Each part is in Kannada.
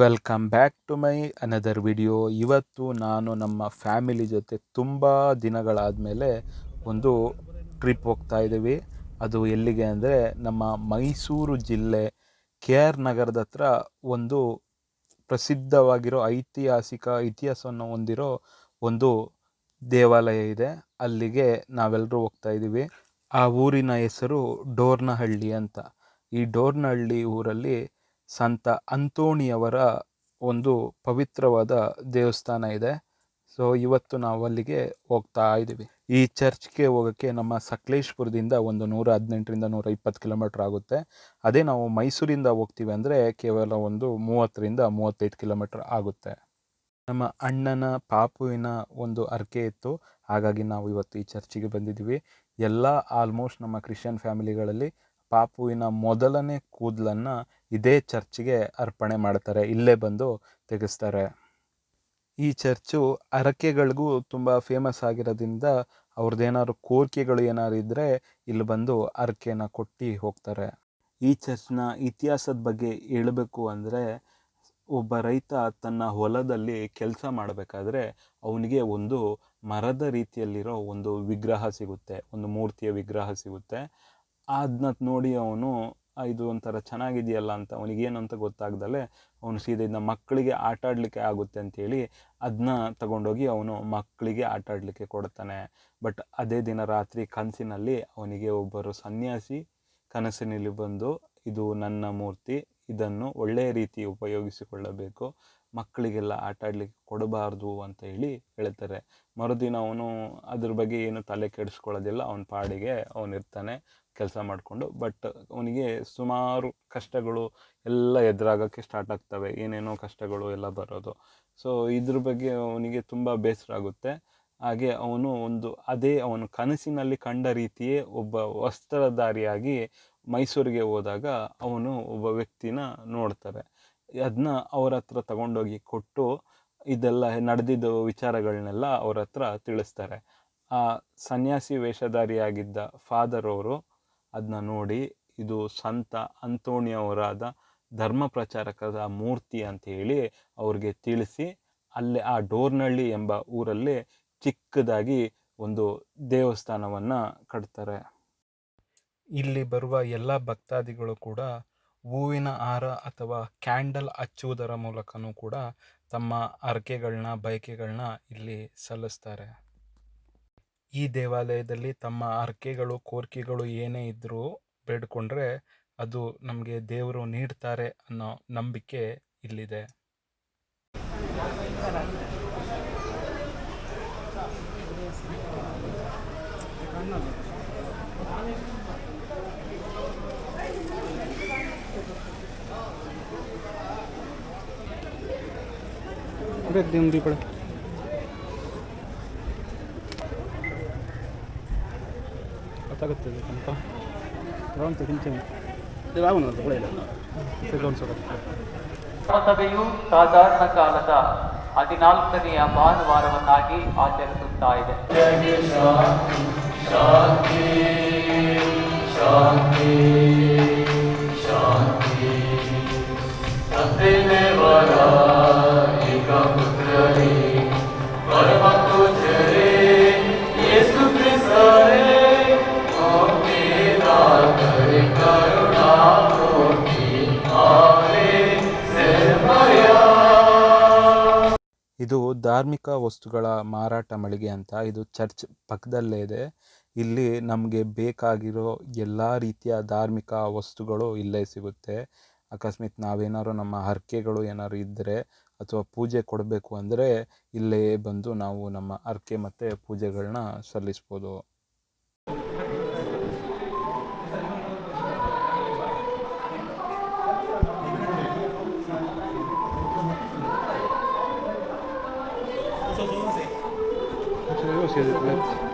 Welcome back to my another video ಇವತ್ತು ನಾನು ನಮ್ಮ ಫ್ಯಾಮಿಲಿ ಜೊತೆ ತುಂಬ ದಿನಗಳಾದಮೇಲೆ ಒಂದು ಟ್ರಿಪ್ ಹೋಗ್ತಾ ಇದ್ದೀವಿ. ಅದು ಎಲ್ಲಿಗೆ ಅಂದರೆ ನಮ್ಮ ಮೈಸೂರು ಜಿಲ್ಲೆ ಕೆ ಆರ್ ನಗರದ ಹತ್ರ ಒಂದು ಪ್ರಸಿದ್ಧವಾಗಿರೋ ಐತಿಹಾಸಿಕ ಇತಿಹಾಸವನ್ನು ಹೊಂದಿರೋ ಒಂದು ದೇವಾಲಯ ಇದೆ. ಅಲ್ಲಿಗೆ ನಾವೆಲ್ಲರೂ ಹೋಗ್ತಾ ಇದ್ದೀವಿ. ಆ ಊರಿನ ಹೆಸರು ಡೋರ್ನಹಳ್ಳಿ ಅಂತ. ಈ ಡೋರ್ನಹಳ್ಳಿ ಊರಲ್ಲಿ ಸಂತ ಅಂತೋಣಿಯವರ ಒಂದು ಪವಿತ್ರವಾದ ದೇವಸ್ಥಾನ ಇದೆ. ಸೊ ಇವತ್ತು ನಾವು ಅಲ್ಲಿಗೆ ಹೋಗ್ತಾ ಇದ್ದೀವಿ. ಈ ಚರ್ಚ್ಗೆ ಹೋಗೋಕ್ಕೆ ನಮ್ಮ ಸಕಲೇಶ್ಪುರದಿಂದ ಒಂದು ನೂರ ಹದಿನೆಂಟರಿಂದ ನೂರ ಇಪ್ಪತ್ತು ಕಿಲೋಮೀಟ್ರ್ ಆಗುತ್ತೆ. ಅದೇ ನಾವು ಮೈಸೂರಿಂದ ಹೋಗ್ತೀವಿ ಅಂದರೆ ಕೇವಲ ಒಂದು ಮೂವತ್ತರಿಂದ ಮೂವತ್ತೈದು ಕಿಲೋಮೀಟ್ರ್ ಆಗುತ್ತೆ. ನಮ್ಮ ಅಣ್ಣನ ಪಾಪುವಿನ ಒಂದು ಅರ್ಕೆ ಇತ್ತು. ಹಾಗಾಗಿ ನಾವು ಇವತ್ತು ಈ ಚರ್ಚಿಗೆ ಬಂದಿದ್ದೀವಿ. ಎಲ್ಲ ಆಲ್ಮೋಸ್ಟ್ ನಮ್ಮ ಕ್ರಿಶ್ಚಿಯನ್ ಫ್ಯಾಮಿಲಿಗಳಲ್ಲಿ ಪಾಪುವಿನ ಮೊದಲನೇ ಕೂದಲನ್ನು ಇದೇ ಚರ್ಚ್ಗೆ ಅರ್ಪಣೆ ಮಾಡ್ತಾರೆ, ಇಲ್ಲೇ ಬಂದು ತೆಗೆಸ್ತಾರೆ. ಈ ಚರ್ಚು ಹರಕೆಗಳಿಗೂ ತುಂಬ ಫೇಮಸ್ ಆಗಿರೋದ್ರಿಂದ ಅವ್ರದ್ದೇನಾದ್ರು ಕೋರಿಕೆಗಳು ಏನಾದ್ರು ಇದ್ದರೆ ಇಲ್ಲಿ ಬಂದು ಹರಕೆನ ಕೊಟ್ಟು ಹೋಗ್ತಾರೆ. ಈ ಚರ್ಚ್ನ ಇತಿಹಾಸದ ಬಗ್ಗೆ ಹೇಳಬೇಕು ಅಂದರೆ ಒಬ್ಬ ರೈತ ತನ್ನ ಹೊಲದಲ್ಲಿ ಕೆಲಸ ಮಾಡಬೇಕಾದ್ರೆ ಅವನಿಗೆ ಒಂದು ಮರದ ರೀತಿಯಲ್ಲಿರೋ ಒಂದು ವಿಗ್ರಹ ಸಿಗುತ್ತೆ, ಒಂದು ಮೂರ್ತಿಯ ವಿಗ್ರಹ ಸಿಗುತ್ತೆ. ಅದನ್ನ ನೋಡಿ ಅವನು ಇದು ಒಂಥರ ಚೆನ್ನಾಗಿದೆಯಲ್ಲ ಅಂತ ಅವನಿಗೇನು ಅಂತ ಗೊತ್ತಾಗ್ದಲೆ ಅವನು ಸೀದಾ ಇದನ್ನ ಮಕ್ಕಳಿಗೆ ಆಟ ಆಡಲಿಕ್ಕೆ ಆಗುತ್ತೆ ಅಂತೇಳಿ ಅದನ್ನ ತಗೊಂಡೋಗಿ ಅವನು ಮಕ್ಕಳಿಗೆ ಆಟ ಆಡಲಿಕ್ಕೆ ಕೊಡ್ತಾನೆ. ಬಟ್ ಅದೇ ದಿನ ರಾತ್ರಿ ಕನಸಿನಲ್ಲಿ ಅವನಿಗೆ ಒಬ್ಬರು ಸನ್ಯಾಸಿ ಕನಸಿನಲ್ಲಿ ಬಂದು ಇದು ನನ್ನ ಮೂರ್ತಿ, ಇದನ್ನು ಒಳ್ಳೆಯ ರೀತಿ ಉಪಯೋಗಿಸಿಕೊಳ್ಳಬೇಕು, ಮಕ್ಕಳಿಗೆಲ್ಲ ಆಟ ಆಡಲಿಕ್ಕೆ ಕೊಡಬಾರ್ದು ಅಂತ ಹೇಳಿ ಹೇಳ್ತಾರೆ. ಮರುದಿನ ಅವನು ಅದ್ರ ಬಗ್ಗೆ ಏನು ತಲೆ ಕೆಡಿಸ್ಕೊಳ್ಳೋದಿಲ್ಲ, ಅವನ ಪಾಡಿಗೆ ಅವನಿರ್ತಾನೆ. ಕೆಲಸ ಮಾಡಿಕೊಂಡು ಬಟ್ ಅವನಿಗೆ ಸುಮಾರು ಕಷ್ಟಗಳು ಎಲ್ಲ ಎದುರಾಗೋಕ್ಕೆ ಸ್ಟಾರ್ಟ್ ಆಗ್ತವೆ. ಏನೇನೋ ಕಷ್ಟಗಳು ಎಲ್ಲ ಬರೋದು. ಸೊ ಇದ್ರ ಬಗ್ಗೆ ಅವನಿಗೆ ತುಂಬ ಬೇಸರ ಆಗುತ್ತೆ. ಹಾಗೆ ಅವನು ಒಂದು, ಅದೇ ಅವನು ಕನಸಿನಲ್ಲಿ ಕಂಡ ರೀತಿಯೇ ಒಬ್ಬ ವಸ್ತ್ರಧಾರಿಯಾಗಿ ಮೈಸೂರಿಗೆ ಹೋದಾಗ ಅವನು ಒಬ್ಬ ವ್ಯಕ್ತಿನ ನೋಡ್ತಾರೆ. ಅದನ್ನ ಅವ್ರ ಹತ್ರ ತಗೊಂಡೋಗಿ ಕೊಟ್ಟು ಇದೆಲ್ಲ ನಡೆದಿದ್ದ ವಿಚಾರಗಳನ್ನೆಲ್ಲ ಅವ್ರ ಹತ್ರ ತಿಳಿಸ್ತಾರೆ. ಆ ಸನ್ಯಾಸಿ ವೇಷಧಾರಿಯಾಗಿದ್ದ ಫಾದರ್ ಅವರು ಅದನ್ನ ನೋಡಿ ಇದು ಸಂತ ಅಂತೋಣಿಯವರಾದ ಧರ್ಮ ಪ್ರಚಾರಕದ ಮೂರ್ತಿ ಅಂತ ಹೇಳಿ ಅವ್ರಿಗೆ ತಿಳಿಸಿ ಅಲ್ಲೇ ಆ ಡೋರ್ನಳ್ಳಿ ಎಂಬ ಊರಲ್ಲಿ ಚಿಕ್ಕದಾಗಿ ಒಂದು ದೇವಸ್ಥಾನವನ್ನು ಕಟ್ತಾರೆ. ಇಲ್ಲಿ ಬರುವ ಎಲ್ಲ ಭಕ್ತಾದಿಗಳು ಕೂಡ ಹೂವಿನ ಹಾರ ಅಥವಾ ಕ್ಯಾಂಡಲ್ ಹಚ್ಚುವುದರ ಮೂಲಕನೂ ಕೂಡ ತಮ್ಮ ಹರಕೆಗಳನ್ನ ಬಯಕೆಗಳನ್ನ ಇಲ್ಲಿ ಸಲ್ಲಿಸ್ತಾರೆ. ಈ ದೇವಾಲಯದಲ್ಲಿ ತಮ್ಮ ಹರಕೆಗಳು, ಕೋರಿಕೆಗಳು ಏನೇ ಇದ್ದರೂ ಬೇಡ್ಕೊಂಡ್ರೆ ಅದು ನಮಗೆ ದೇವರು ನೀಡ್ತಾರೆ ಅನ್ನೋ ನಂಬಿಕೆ ಇಲ್ಲಿದೆ. अबे ಆಗ್ತದೆ ಕನಕ ತಗೊಂತ ಹಿಂಚೆನೆ ಸಭೆಯು ಸಾಧಾರಣ ಕಾಲದ ಹದಿನಾಲ್ಕನೆಯ ಭಾನುವಾರವನ್ನಾಗಿ ಆಚರಿಸುತ್ತಾ ಇದೆ ಶಾಂತಿ ಶಾಂತಿ ಶಾಂತಿ ಇದು ಧಾರ್ಮಿಕ ವಸ್ತುಗಳ ಮಾರಾಟ ಮಳಿಗೆ ಅಂತ, ಇದು ಚರ್ಚ್ ಪಕ್ಕದಲ್ಲೇ ಇದೆ. ಇಲ್ಲಿ ನಮಗೆ ಬೇಕಾಗಿರೋ ಎಲ್ಲ ರೀತಿಯ ಧಾರ್ಮಿಕ ವಸ್ತುಗಳು ಇಲ್ಲೇ ಸಿಗುತ್ತೆ. ಅಕಸ್ಮಾತ್ ನಾವೇನಾದ್ರು ನಮ್ಮ ಹರಕೆಗಳು ಏನಾದ್ರು ಇದ್ದರೆ ಅಥವಾ ಪೂಜೆ ಕೊಡಬೇಕು ಅಂದರೆ ಇಲ್ಲೇ ಬಂದು ನಾವು ನಮ್ಮ ಹರಕೆ ಮತ್ತು ಪೂಜೆಗಳನ್ನ ಸಲ್ಲಿಸ್ಬೋದು. gracias.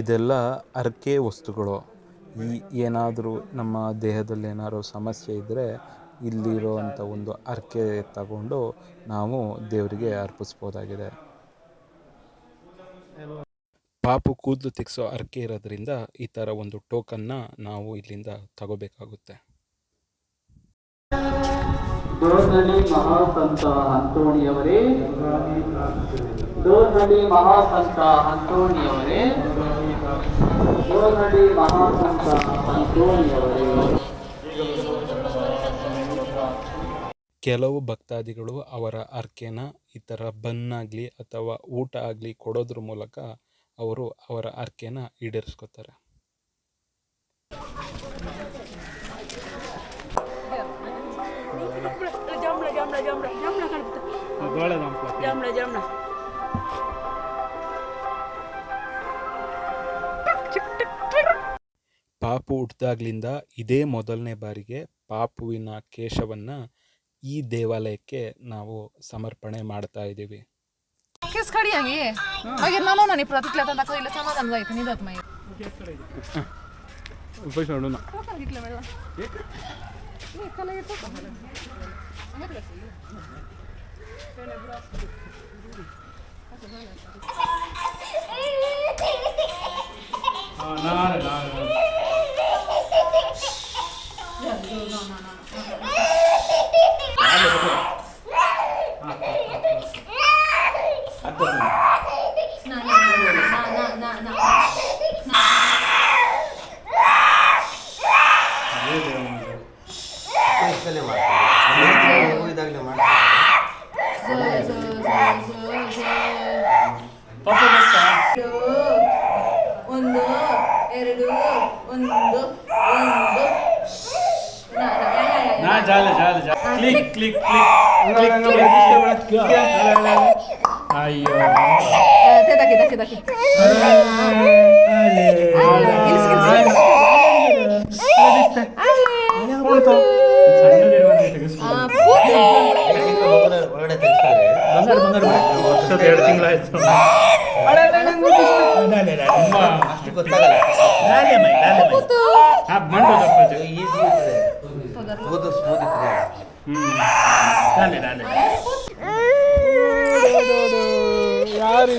ಇದೆಲ್ಲ ಹರಕೆ ವಸ್ತುಗಳು. ಈ ಏನಾದರೂ ನಮ್ಮ ದೇಹದಲ್ಲಿ ಏನಾದ್ರು ಸಮಸ್ಯೆ ಇದ್ದರೆ ಇಲ್ಲಿರೋವಂಥ ಒಂದು ಹರಕೆ ತಗೊಂಡು ನಾವು ದೇವರಿಗೆ ಅರ್ಪಿಸ್ಬೋದಾಗಿದೆ. ಪಾಪು ಕೂದಲು ತೆಗೆಸೋ ಹರಕೆ ಇರೋದ್ರಿಂದ ಈ ಥರ ಒಂದು ಟೋಕನ್ನ ನಾವು ಇಲ್ಲಿಂದ ತಗೋಬೇಕಾಗುತ್ತೆ. ಮಹಾಸಂತ ಅಂತೋಣಿಯವರೇ ಡೋರ್ನಳ್ಳಿ ಮಹಾಸಂತ ಅಂತೋಣಿಯವರೇ. ಡೋರ್ನಡಿ ಮಹಾಸಂತ ಅಂತೋಣಿಯವರೇ. ಕೆಲವು ಭಕ್ತಾದಿಗಳು ಅವರ ಅರ್ಕೆನ ಈ ಥರ ಬನ್ನಾಗಲಿ ಅಥವಾ ಊಟ ಆಗಲಿ ಕೊಡೋದ್ರ ಮೂಲಕ ಅವರು ಅವರ ಅರ್ಕೆನ ಈಡೇರಿಸ್ಕೋತಾರೆ. Jamla, jamla, jamla, jamla ಪಾಪು ಹುಟ್ಟಿದಾಗ್ಲಿಂದ ಇದೇ ಮೊದಲನೇ ಬಾರಿಗೆ ಪಾಪುವಿನ ಕೇಶವನ್ನು ಈ ದೇವಾಲಯಕ್ಕೆ ನಾವು ಸಮರ್ಪಣೆ ಮಾಡ್ತಾ ಇದ್ದೀವಿ. ಹಾಗೆ ನಾನು ಪ್ರತಿಕ್ರಿಯೆ Na na na na na na. ಕಲೆ ಮಾಡ್ತಾರೆ ಇದಾಗಲೇ ಮಾಡ್ತಾರೆ ಒಂದು ಎರಡು ಒಂದು ಒಂದು ನಾ ಜಾಲ ಜಾಲ ಜಾಲ click click click click click click click Ai, ó. É, até daqui, daqui, daqui. Ale. Ale. Eles querem Ale. Ponto. ಬಂಗಾರ ಬಂಗಾರ ವರ್ಷದ ಎರಡು ತಿಂಗಳಾಯ್ತು ಅಷ್ಟು ಗೊತ್ತಾಗಲ್ಲ ಲಾಲೆ ಮೈ ಲಾಲೆ ಮೈ ಆ ಮಂಡು ದಪ್ಪ ಈಸಿ ಇರ್ತದೆ ಓದು ಸ್ಮೂತ್ ಇರ್ತದೆ ಹ್ಞೂ ಲಾಲೆ ಲಾಲೆ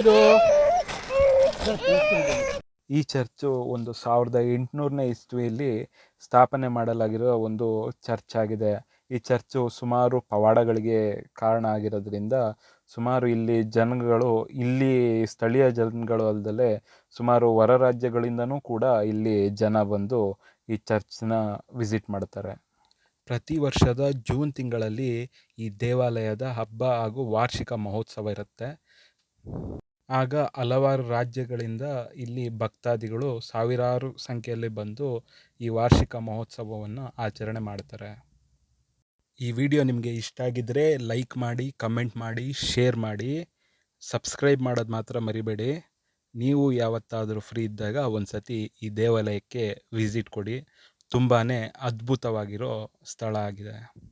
ಯಾರಿದು ಈ ಚರ್ಚು ಒಂದು ಸಾವಿರದ ಎಂಟುನೂರನೇ ಇಸ್ವಿಯಲ್ಲಿ ಸ್ಥಾಪನೆ ಮಾಡಲಾಗಿರೋ ಒಂದು ಚರ್ಚ್ ಆಗಿದೆ. ಈ ಚರ್ಚು ಸುಮಾರು ಪವಾಡಗಳಿಗೆ ಕಾರಣ ಆಗಿರೋದ್ರಿಂದ ಸುಮಾರು ಇಲ್ಲಿ ಜನಗಳು, ಇಲ್ಲಿ ಸ್ಥಳೀಯ ಜನಗಳು ಅಲ್ಲದೆ ಸುಮಾರು ಹೊರ ರಾಜ್ಯಗಳಿಂದನೂ ಕೂಡ ಇಲ್ಲಿ ಜನ ಬಂದು ಈ ಚರ್ಚ್ನ ವಿಸಿಟ್ ಮಾಡ್ತಾರೆ. ಪ್ರತಿ ವರ್ಷದ ಜೂನ್ ತಿಂಗಳಲ್ಲಿ ಈ ದೇವಾಲಯದ ಹಬ್ಬ ಹಾಗೂ ವಾರ್ಷಿಕ ಮಹೋತ್ಸವ ಇರುತ್ತೆ. ಆಗ ಹಲವಾರು ರಾಜ್ಯಗಳಿಂದ ಇಲ್ಲಿ ಭಕ್ತಾದಿಗಳು ಸಾವಿರಾರು ಸಂಖ್ಯೆಯಲ್ಲಿ ಬಂದು ಈ ವಾರ್ಷಿಕ ಮಹೋತ್ಸವವನ್ನು ಆಚರಣೆ ಮಾಡ್ತಾರೆ. ಈ ವಿಡಿಯೋ ನಿಮಗೆ ಇಷ್ಟ ಆಗಿದ್ದರೆ ಲೈಕ್ ಮಾಡಿ, ಕಮೆಂಟ್ ಮಾಡಿ, ಶೇರ್ ಮಾಡಿ, ಸಬ್ಸ್ಕ್ರೈಬ್ ಮಾಡೋದು ಮಾತ್ರ ಮರಿಬೇಡಿ. ನೀವು ಯಾವತ್ತಾದರೂ ಫ್ರೀ ಇದ್ದಾಗ ಒಂದು ಸತಿ ಈ ದೇವಾಲಯಕ್ಕೆ ವಿಸಿಟ್ ಕೊಡಿ. ತುಂಬಾ ಅದ್ಭುತವಾಗಿರೋ ಸ್ಥಳ ಆಗಿದೆ.